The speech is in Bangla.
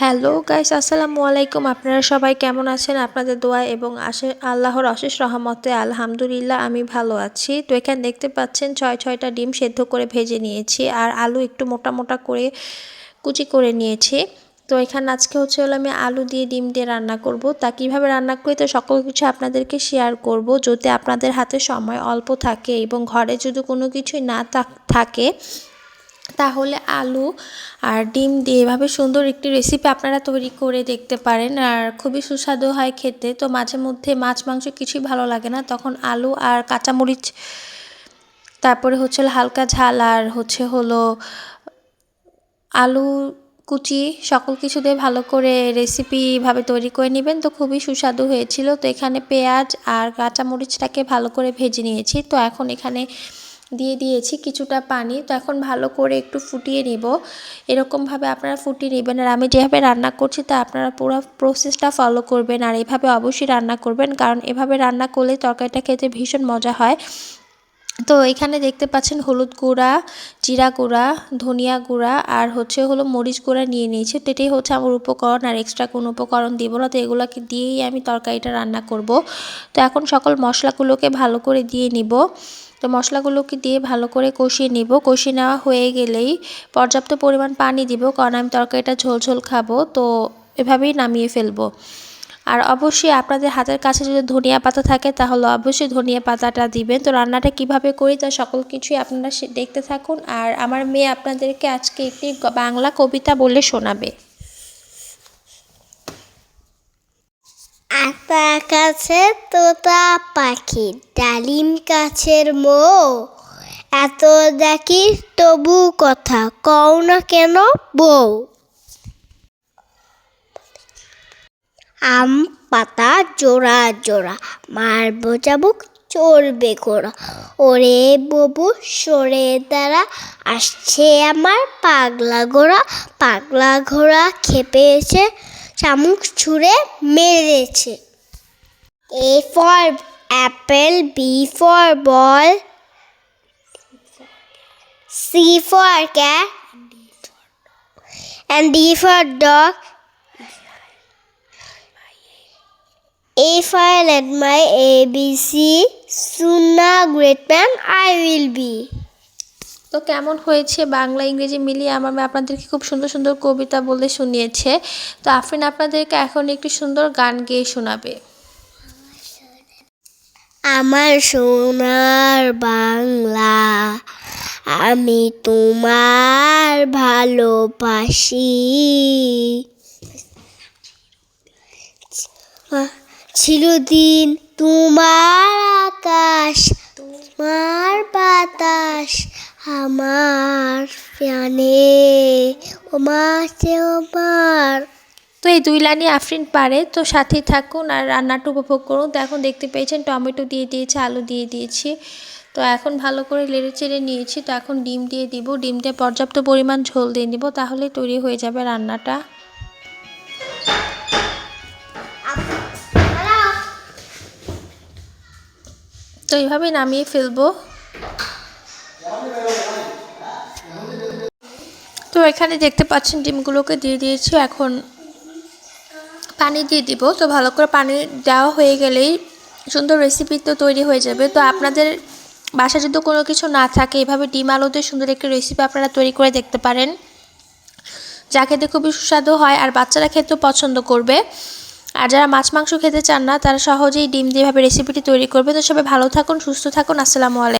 হ্যালো গাইস আসসালামু আলাইকুম আপনারা সবাই কেমন আছেন? আপনাদের দোয়া এবং আসে আল্লাহর অশেষ রহমতে আলহামদুলিল্লাহ, আমি ভালো আছি। তো এখানে দেখতে পাচ্ছেন, ছয় ছয়টা ডিম সেদ্ধ করে ভেজে নিয়েছি আর আলু একটু মোটা মোটা করে কুচি করে নিয়েছি। তো এখানে আজকে হচ্ছে হলো আমি আলু দিয়ে ডিম দিয়ে রান্না করব। তা কীভাবে রান্না করি? তো সকল কিছু আপনাদেরকে শেয়ার করব যদি আপনাদের হাতে সময় অল্প থাকে এবং ঘরে যদি কোনো কিছুই না থাকে তাহলে আলু আর ডিম দিয়ে এভাবে সুন্দর একটি রেসিপি আপনারা তৈরি করে দেখতে পারেন আর খুবই সুস্বাদু হয় খেতে। তো মাঝে মধ্যে মাছ, মাংস কিছুই ভালো লাগে না। তখন আলু আর কাঁচামরিচ, তারপরে হচ্ছে হালকা ঝাল আর হচ্ছে হলো আলু কুচি সকল কিছু দিয়ে ভালো করে রেসিপিভাবে তৈরি করে নেবেন। তো খুবই সুস্বাদু হয়েছিল। তো এখানে পেঁয়াজ আর কাঁচামরিচটাকে ভালো করে ভেজে নিয়েছি। তো এখন এখানে দিয়ে দিয়েছি কিছুটা পানি। তো এখন ভালো করে একটু ফুটিয়ে নিব। এরকমভাবে আপনারা ফুটিয়ে নেবেন। আর আমি যেভাবে রান্না করছি তা আপনারা পুরো প্রসেসটা ফলো করবেন। আর এভাবে অবশ্যই রান্না করবেন। কারণ এভাবে রান্না করলে তরকারিটা খেতে ভীষণ মজা হয়। তো এখানে দেখতে পাচ্ছেন হলুদ গুঁড়া, জিরা গুঁড়া, ধনিয়া গুঁড়া আর হচ্ছে হলো মরিচ গুঁড়া নিয়ে নিয়েছি। তো এটাই হচ্ছে আমার উপকরণ আর এক্সট্রা কোনো উপকরণ দিব না। তো এগুলোকে দিয়েই আমি তরকারিটা রান্না করব। তো এখন সকল মশলাগুলোকে ভালো করে দিয়ে নিব। তো মশলাগুলোকে দিয়ে ভালো করে কষিয়ে নিব। কষিয়ে নেওয়া হয়ে গেলেই পর্যাপ্ত পরিমাণ পানি দিব। কারণ আমি তরকারিটা ঝোল ঝোল খাব। তো এভাবেই নামিয়ে ফেলব। আর অবশ্যই আপনাদের হাতের কাছে যদি ধনিয়া পাতা থাকে, তাহলে অবশ্যই ধনিয়া পাতাটা দিবেন। তো রান্নাটা কীভাবে করি তা সকল কিছুই আপনারা দেখতে থাকুন। আর আমার মেয়ে আপনাদেরকে আজকে একটি বাংলা কবিতা বলে শোনাবে। আতা কাছে তোতা পাখি, ডালিম কাছের মৌ এত দেখি তবু কথা, কও না কেন বউ। আম পাতা জোড়া জোড়া মারব চাবুক চলবে ঘোড়া ওরে ববু, সরে দাঁড়া, আসছে আমার পাগলা ঘোড়া। পাগলা ঘোড়া খেপে এসে চামুক ছুঁড়ে মেরেছে। A for apple, B for ball, C for cat and D for dog. If I let my ABC, soon a great man I will be. তো কেমন হয়েছে বাংলা ইংরেজি মিলিয়ে আমার মেয়ে আপনাদেরকে খুব সুন্দর সুন্দর কবিতা বলে শুনিয়েছে। তো আফরিন আপনাদেরকে এখন একটি সুন্দর গান গেয়ে শোনাবে। আমার সোনার বাংলা আমি তোমার ভালোবাসি। চিরদিন তোমার আকাশ, তোমার বাতাস আমার প্রাণে। ও মাছে আমার তো এই দুই লাইনই আফরিন পারে, তো সাথেই থাকুন আর রান্নাটা উপভোগ করুন। তো এখন দেখতে পেয়েছেন, টমেটো দিয়ে দিয়েছি, আলু দিয়ে দিয়েছি। তো এখন ভালো করে লেড়ে চেড়ে নিয়েছি। তো এখন ডিম দিয়ে দিব। ডিম দিয়ে পর্যাপ্ত পরিমাণ ঝোল দিয়ে দিব তাহলে তৈরি হয়ে যাবে রান্নাটা। তো এইভাবে নামিয়ে ফেলব। তো এখানে দেখতে পাচ্ছেন ডিমগুলোকে দিয়ে দিয়েছি, এখন পানি দিয়ে দিব। তো ভালো করে পানি দেওয়া হয়ে গেলেই সুন্দর রেসিপি তো তৈরি হয়ে যাবে। তো আপনাদের বাসা যদি কোনো কিছু না থাকে, এভাবে ডিম আলু দিয়ে সুন্দর একটি রেসিপি আপনারা তৈরি করে দেখতে পারেন। যা খেতে খুবই সুস্বাদু হয় আর বাচ্চারা খেতেও পছন্দ করবে। আর যারা মাছ, মাংস খেতে চান না, তারা সহজেই ডিম দিয়ে এভাবে রেসিপিটি তৈরি করবে। তো সবাই ভালো থাকুন, সুস্থ থাকুন। আসসালামু আলাইকুম।